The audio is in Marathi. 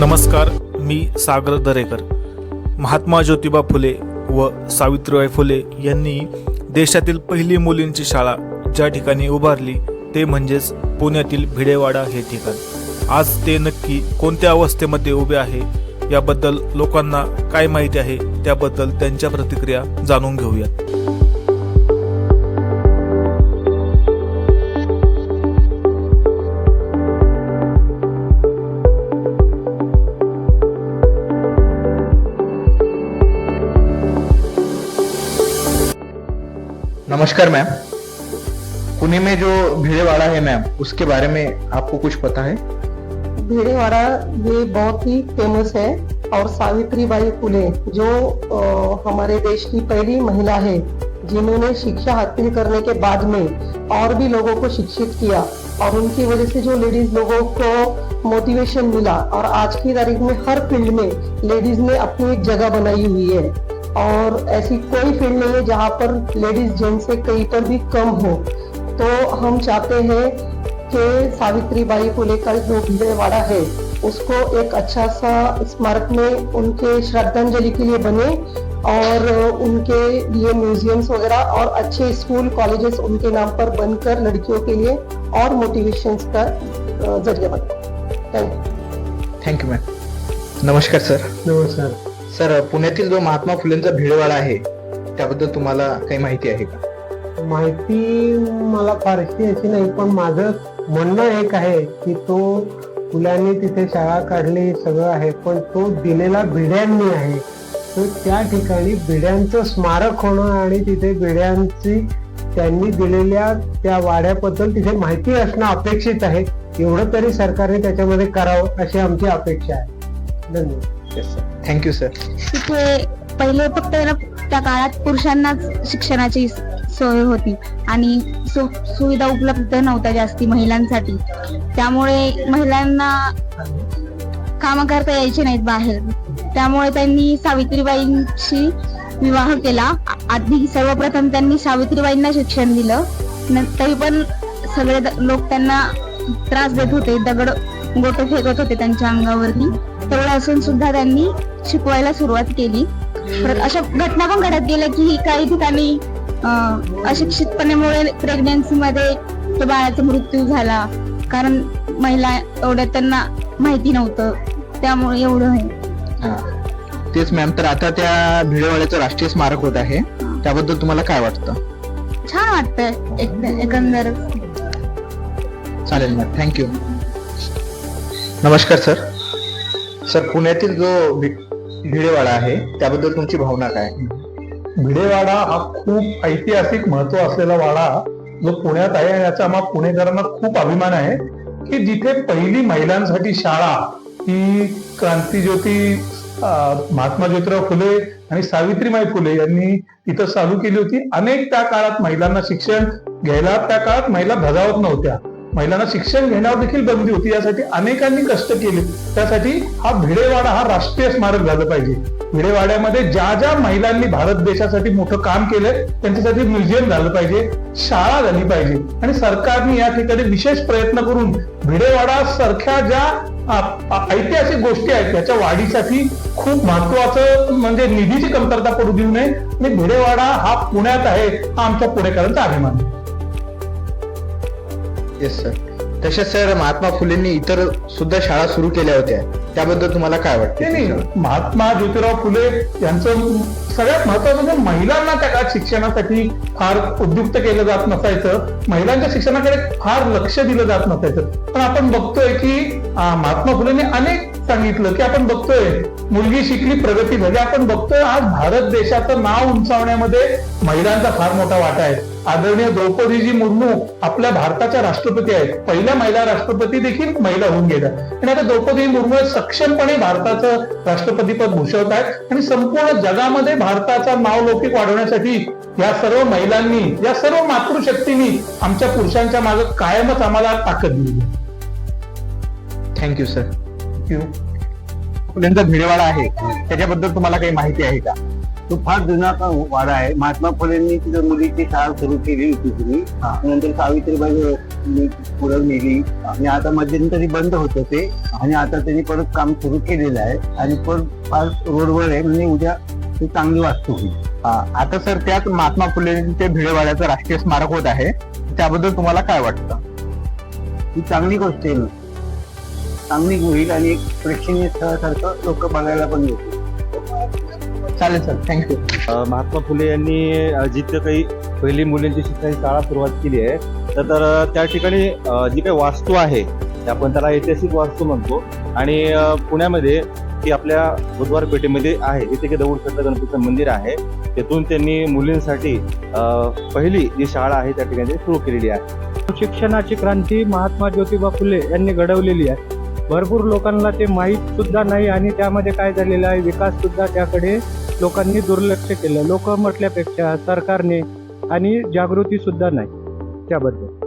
नमस्कार मी सागर दरेकर. महात्मा ज्योतिबा फुले व सावित्रीबाई फुले यांनी देशातील पहिली मुलींची शाळा ज्या ठिकाणी उभारली ते म्हणजेच पुण्यातील भिडेवाडा हे ठिकाण. आज ते नक्की कोणत्या अवस्थेमध्ये उभे आहे याबद्दल लोकांना काय माहिती आहे त्याबद्दल त्यांच्या प्रतिक्रिया जाणून घेऊयात. नमस्कार मैम पुणे में जो भीड़ेवाड़ा है मैम उसके बारे में आपको कुछ पता है? भिड़ेवाड़ा ये बहुत ही फ़ेमस है और सावित्री बाई फुले जो अ, हमारे देश की पहली महिला है जिन्होंने शिक्षा हासिल करने के बाद में और भी लोगों को शिक्षित किया और उनकी वजह से जो लेडीज़ लोगों को मोटिवेशन मिला और आज की तारीख में हर फ़ील्ड में लेडीज़ ने अपनी एक जगह बनाई हुई है। और ऐसी कोई फ़ील्ड नहीं है जहाँ पर लेडीज़ जेंट्स से कहीं पर भी कम हो। तो हम चाहते हैं कि सावित्री बाई फुले का जो भिड़ेवाड़ा है उसको एक अच्छा सा स्मारक में उनके श्रद्धांजलि के लिए बने और उनके लिए म्यूजियम्स वगैरह और अच्छे स्कूल कॉलेजेस उनके नाम पर बनकर लड़कियों के लिए और मोटिवेशंस का ज़रिया बने। Thank you thank you ma'am नमस्कार सर नमस्कार। सर पुण्यातील जो महात्मा फुलेंचा भिडवाडा आहे त्याबद्दल तुम्हाला काही माहिती आहे का? माहिती मला फारशी अशी नाही पण माझं म्हणणं एक आहे की तो फुलांनी तिथे शाळा काढली सगळं आहे पण तो दिलेला भिड्यांनी आहे. तर त्या ठिकाणी भिड्यांचं स्मारक होणं आणि तिथे भिड्यांची त्यांनी दिलेल्या त्या वाड्याबद्दल तिथे माहिती असणं अपेक्षित आहे. एवढं तरी सरकारने त्याच्यामध्ये करावं अशी आमची अपेक्षा आहे. धन्यवाद. थँक्यू सर तिथे पहिले फक्त त्या काळात पुरुषांनाच शिक्षणाची सोय होती आणि सुविधा उपलब्ध नव्हत्या जास्ती महिलांसाठी. त्यामुळे महिलांना काम करता यायचे नाहीत बाहेर. त्यामुळे त्यांनी सावित्रीबाईंशी विवाह केला. आधी सर्वप्रथम त्यांनी सावित्रीबाईंना शिक्षण दिलं. न- तरी पण सगळे लोक त्यांना त्रास देत होते दगड गोटे फेकत होते त्यांच्या अंगावरती. तेवढं असून सुद्धा त्यांनी शिकवायला सुरुवात केली. परत अशा घटना पण घडत गेल्या की काही ठिकाणी अशिक्षितपणामुळे प्रेग्नन्सी मध्ये त्या बाळाचा मृत्यू झाला. कारण महिला एवढं त्यांना माहिती नव्हतं. त्यामुळे एवढं आहे. हा. तेच मॅम तर आता त्या भिडेवाड्याचं राष्ट्रीय स्मारक होत आहे. त्याबद्दल तुम्हाला काय वाटतं? छान वाटतं एक- एकंदर चालेल मॅम थँक्यू नमस्कार सर सर पुण्यातील जो भिडेवाडा आहे त्याबद्दल तुमची भावना काय भिडेवाडा हा खूप ऐतिहासिक महत्त्व असलेला वाडा. जो पुण्यात आहे आणि याचा आम्हा पुणेकरांना खूप अभिमान आहे की जिथे पहिली महिलांसाठी शाळा ही क्रांतीज्योती महात्मा ज्योतिराव फुले आणि सावित्रीबाई फुले यांनी तिथं चालू केली होती. अनेक त्या काळात महिलांना शिक्षण घ्यायला त्या काळात महिला धजावत नव्हत्या. महिलांना शिक्षण घेण्यावर देखील बंदी होती. यासाठी अनेकांनी कष्ट केले. त्यासाठी हा भिडेवाडा हा राष्ट्रीय स्मारक झालं पाहिजे. भिडेवाड्यामध्ये ज्या ज्या महिलांनी भारत देशासाठी मोठं काम केलंय त्यांच्यासाठी म्युझियम झालं पाहिजे शाळा झाली पाहिजे. आणि सरकारने या ठिकाणी विशेष प्रयत्न करून भिडेवाडा सारख्या ज्या ऐतिहासिक गोष्टी आहेत त्याच्या वाढीसाठी खूप महत्वाचं म्हणजे निधीची कमतरता पडू देऊ नये. आणि भिडेवाडा हा पुण्यात आहे हा आमच्या पुणेकरांचा अभिमान आहे. येस सर तसेच सर महात्मा फुलेंनी इतर सुद्धा शाळा सुरू केल्या होत्या. त्याबद्दल तुम्हाला काय नाही वाटतं? नाही महात्मा ज्योतिराव फुले यांचं सगळ्यात महत्वाचं म्हणजे महिलांना त्या काळात शिक्षणासाठी फार उद्युक्त केलं जात नसायचं. महिलांच्या शिक्षणाकडे फार लक्ष दिलं जात नसायचं. पण आपण बघतोय की अं, महात्मा फुलेंनी अनेक सांगितलं की आपण बघतोय मुलगी शिकली प्रगती झाली. आपण बघतोय आज भारत देशाचं नाव उंचावण्यामध्ये महिलांचा फार मोठा वाटा आहे. आदरणीय द्रौपदीजी मुर्मू आपल्या भारताच्या राष्ट्रपती आहेत. पहिल्या महिला राष्ट्रपती देखील महिला होऊन गेल्या. आणि आता द्रौपदी मुर्मू सक्षमपणे भारताचं राष्ट्रपतीपद भूषवत आहेत. आणि संपूर्ण जगामध्ये भारताचं नाव लौकिक वाढवण्यासाठी या सर्व महिलांनी या सर्व मातृशक्तींनी आमच्या पुरुषांच्या मागे कायमच आम्हाला ताकद दिली. थँक्यू सर फुलेंचा भिडेवाडा आहे. त्याच्याबद्दल तुम्हाला काही माहिती आहे का? तो फार जुना का वाडा आहे. महात्मा फुलेंनी तिथं मुलीची शाळा सुरू केली होती तुम्ही नंतर सावित्रीबाई पुढे नेली. आणि आता मध्यंतरी बंद होतं ते. आणि आता त्यांनी परत काम सुरू केलेलं आहे. आणि परत फार रोडवर आहे. म्हणजे उद्या ते चांगली वास्तू होईल. हा, आता सर त्याच महात्मा फुले ते भिडेवाड्याचं राष्ट्रीय स्मारक होत आहे. त्याबद्दल तुम्हाला काय वाटतं? ही चांगली गोष्ट आहे चांगली होईल आणि एक प्रेक्षणीय स्थळासारखं लोक बघायला पण येतील चालेल सर थँक्यू महात्मा फुले यांनी जिथं काही पहिली मुलींची शिक्षणाची शाळा सुरुवात केली आहे तर तर त्या ठिकाणी जी काही वास्तू आहे आपण त्याला ऐतिहासिक वास्तू म्हणतो. आणि पुण्यामध्ये ती आपल्या बुधवार पेठेमध्ये आहे इथे की दगडूशेठ गणपतीचं मंदिर आहे तेथून त्यांनी मुलींसाठी अ, पहिली जी शाळा आहे त्या ठिकाणी सुरू केलेली आहे. शिक्षणाची क्रांती महात्मा ज्योतिबा फुले यांनी घडवलेली आहे. भरपूर लोकांना ते माहीत सुद्धा नाही आणि त्यामध्ये काय झालेलं आहे विकास सुद्धा त्याकडे लोकांनी दुर्लक्ष केलं. लोक म्हटल्यापेक्षा सरकारने आणि जागृती सुद्धा नाही त्याबद्दल.